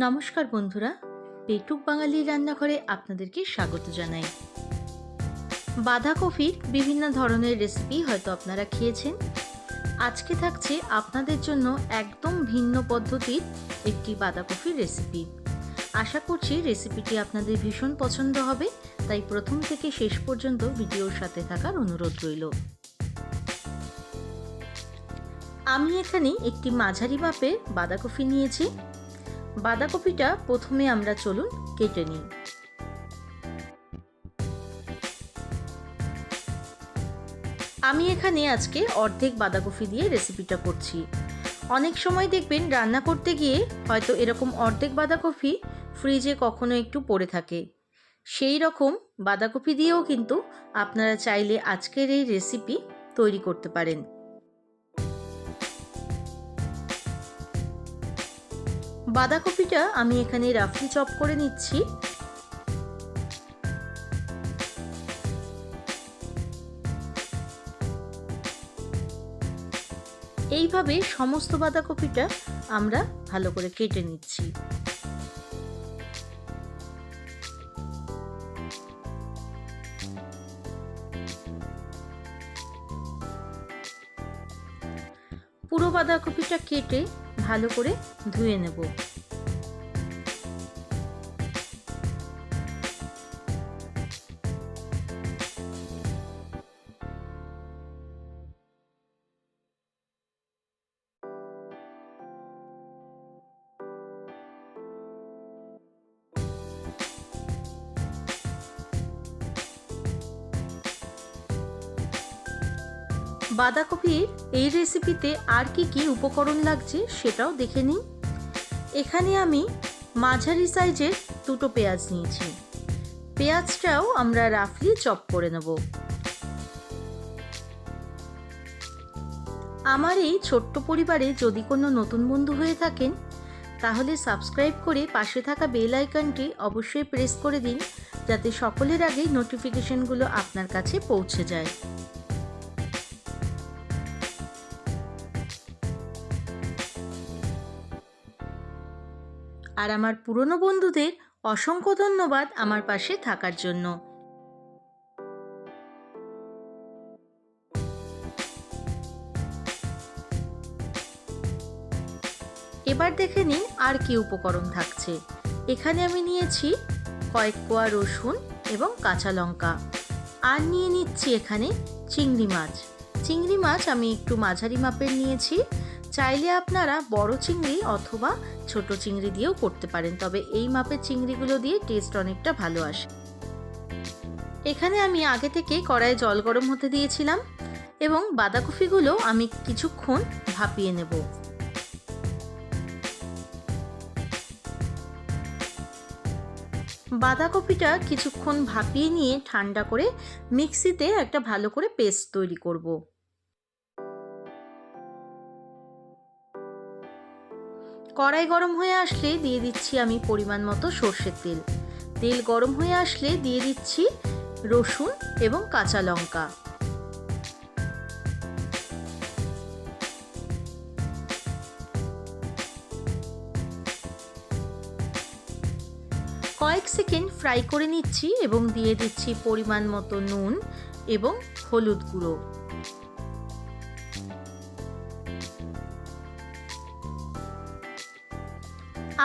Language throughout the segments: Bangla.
নমস্কার বন্ধুরা, পেটুক বাঙালির রান্নাঘরে আপনাদেরকে স্বাগত জানাই। বাঁধাকপির বিভিন্ন ধরনের রেসিপি হয়তো আপনারা খেয়েছেন। আজকে থাকছে আপনাদের জন্য একদম ভিন্ন পদ্ধতির একটি বাঁধাকপির রেসিপি আশা করছি রেসিপিটি আপনাদের ভীষণ পছন্দ হবে, তাই প্রথম থেকে শেষ পর্যন্ত ভিডিওর সাথে থাকার অনুরোধ রইল। আমি এখানে একটি মাঝারি মাপের বাঁধাকপি নিয়েছি। বাঁধাকপিটা প্রথমে আমরা চলুন কেটে নিই। আমি এখানে আজকে অর্ধেক বাঁধাকপি দিয়ে রেসিপিটা করছি। অনেক সময় দেখবেন রান্না করতে গিয়ে হয়তো এরকম অর্ধেক বাঁধাকপি ফ্রিজে কখনো একটু পড়ে থাকে। সেই রকম বাঁধাকপি দিয়েও কিন্তু আপনারা চাইলে আজকের এই রেসিপি তৈরি করতে পারেন। বাঁধাকপিটা আমি এখানে রাফলি চপ করে নিচ্ছি। এইভাবে সমস্ত বাঁধাকপিটা আমরা ভালো করে কেটে নিচ্ছি। পুরো বাঁধাকপিটা কেটে ভালো করে ধুয়ে নেব। বাঁধাকপির এই রেসিপিতে আর কি কি উপকরণ লাগছে সেটাও দেখে নিন এখানে আমি মাঝারি সাইজের দুটো পেঁয়াজ নিয়েছি। পেঁয়াজটাও আমরা রাফলি চপ করে নেব। আমার এই ছোট্ট পরিবারে যদি কোনো নতুন বন্ধু হয়ে থাকেন, তাহলে সাবস্ক্রাইব করে পাশে থাকা বেল আইকনটি অবশ্যই প্রেস করে দিন, যাতে সকলের আগেই নোটিফিকেশনগুলো আপনার কাছে পৌঁছে যায়। আর আমার পুরনো বন্ধুদের অসংখ্য ধন্যবাদ আমার পাশে থাকার জন্য। এবার দেখে নিন আর কি উপকরণ থাকছে। এখানে আমি নিয়েছি কয়েক কোয়া রসুন এবং কাঁচা লঙ্কা। আর নিয়ে নিচ্ছি এখানে চিংড়ি মাছ। চিংড়ি মাছ আমি একটু মাঝারি মাপের নিয়েছি। চাইলে আপনারা বড় চিংড়ি অথবা ছোট চিংড়ি দিয়েও করতে পারেন, তবে এই মাপের চিংড়িগুলো দিয়ে টেস্ট অনেকটা ভালো আসে। এখানে আমি আগে থেকে কড়াইয়ে জল গরম হতে দিয়েছিলাম এবং বাঁধাকপিগুলো আমি কিছুক্ষণ ভাপিয়ে নেব। বাঁধাকপিটা কিছুক্ষণ ভাপিয়ে নিয়ে ঠান্ডা করে মিক্সিতে একটা ভালো করে পেস্ট তৈরি করব। কড়াই গরম হয়ে আসলে দিয়ে দিচ্ছি আমি পরিমাণ মতো সর্ষের তেল। তেল গরম হয়ে আসলে দিয়ে দিচ্ছি রসুন এবং কাঁচা লঙ্কা। কয়েক সেকেন্ড ফ্রাই করে নিচ্ছি এবং দিয়ে দিচ্ছি পরিমাণ মতো নুন এবং হলুদ গুঁড়ো।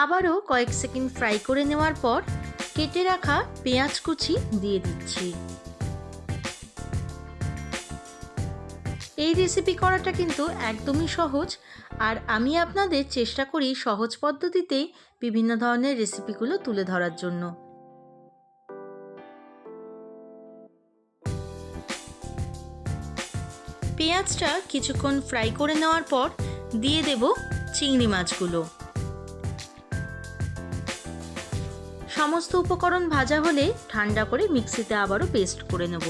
আবারও কয়েক সেকেন্ড ফ্রাই করে নেওয়ার পর কেটে রাখা পেঁয়াজ কুচি দিয়ে দিচ্ছি। এই রেসিপি করাটা কিন্তু একদমই সহজ আর আমি আপনাদের চেষ্টা করি সহজ পদ্ধতিতে বিভিন্ন ধরনের রেসিপিগুলো তুলে ধরার জন্য। পেঁয়াজটা কিছুক্ষণ ফ্রাই করে নেওয়ার পর দিয়ে দেব চিংড়ি মাছগুলো। সমস্ত উপকরণ ভাজা হলে ঠান্ডা করে মিক্সিতে আবারও পেস্ট করে নেব।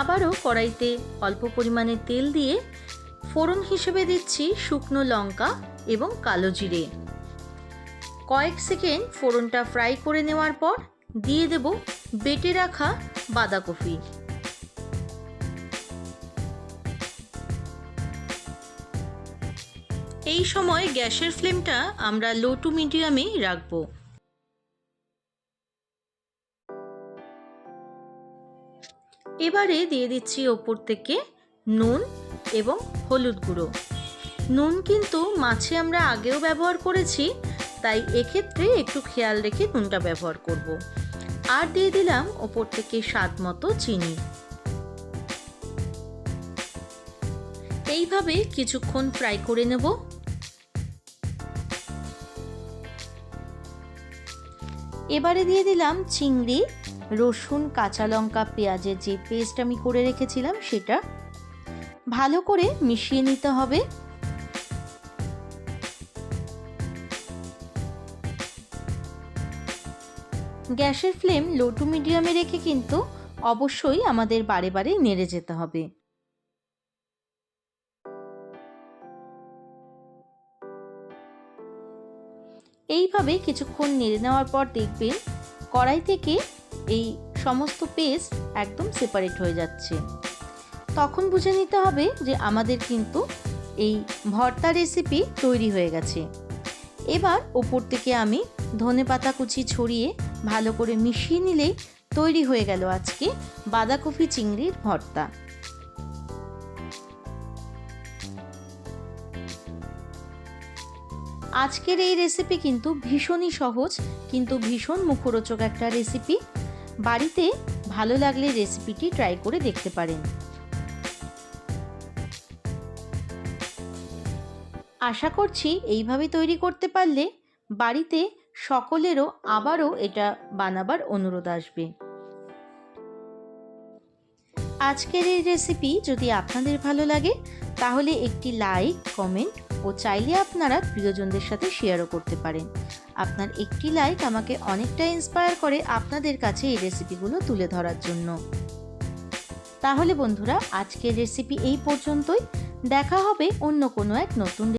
আবারও কড়াইতে অল্প পরিমাণে তেল দিয়ে ফোড়ন হিসেবে দিচ্ছি শুকনো লঙ্কা এবং কালো জিরে। কয়েক সেকেন্ড ফোড়নটা ফ্রাই করে নেওয়ার পর দিয়ে দেব বেটে রাখা বাঁধাকপি। এই সময় গ্যাসের ফ্লেমটা আমরা লো টু মিডিয়ামেই রাখব। এবারে দিয়ে দিচ্ছি ওপর থেকে নুন এবং হলুদ গুঁড়ো। নুন কিন্তু মাছে আমরা আগেও ব্যবহার করেছি, তাই এক্ষেত্রে একটু খেয়াল রেখে নুনটা ব্যবহার করব। আর দিয়ে দিলাম ওপর থেকে স্বাদ মতো চিনি। এইভাবে কিছুক্ষণ ফ্রাই করে নেব। এবারে দিয়ে দিলাম চিংড়ি, রসুন, কাঁচা লঙ্কা, পেঁয়াজের যে পেস্ট আমি করে রেখেছিলাম সেটা। ভালো করে মিশিয়ে নিতে হবে। গ্যাসের ফ্লেম লো টু মিডিয়ামে রেখে কিন্তু অবশ্যই আমাদের বারে বারে নেড়ে যেতে হবে। এইভাবে কিছুক্ষণ নেড়ে নেওয়ার পর দেখবেন কড়াই থেকে এই সমস্ত পেস্ট একদম সেপারেট হয়ে যাচ্ছে। তখন বুঝে নিতে হবে যে আমাদের কিন্তু এই ভর্তা রেসিপি তৈরি হয়ে গেছে। এবার ওপর থেকে আমি ধনে পাতা কুচি ছড়িয়ে ভালো করে মিশিয়ে নিলেই তৈরি হয়ে গেল আজকে বাঁধাকপি চিংড়ির ভর্তা। আজকের এই রেসিপি কিন্তু ভীষণই সহজ, কিন্তু ভীষণ মুখরোচক একটা রেসিপি বাড়িতে ভালো লাগলে রেসিপিটি ট্রাই করে দেখতে পারেন। আশা করছি এইভাবে তৈরি করতে পারলে বাড়িতে সকলেরও আবারও এটা বানাবার অনুরোধ আসবে। আজকের এই রেসিপি যদি আপনাদের ভালো লাগে, তাহলে একটি লাইক কমেন্ট ও চাইলে আপনারা প্রিয়জনদের সাথে শেয়ারও করতে পারেন। আপনার একটি লাইক আমাকে অনেকটা ইন্সপায়ার করে আপনাদের কাছে এই রেসিপিগুলো তুলে ধরার জন্য। তাহলে বন্ধুরা, আজকের রেসিপি এই পর্যন্তই। দেখা হবে অন্য কোনো এক নতুন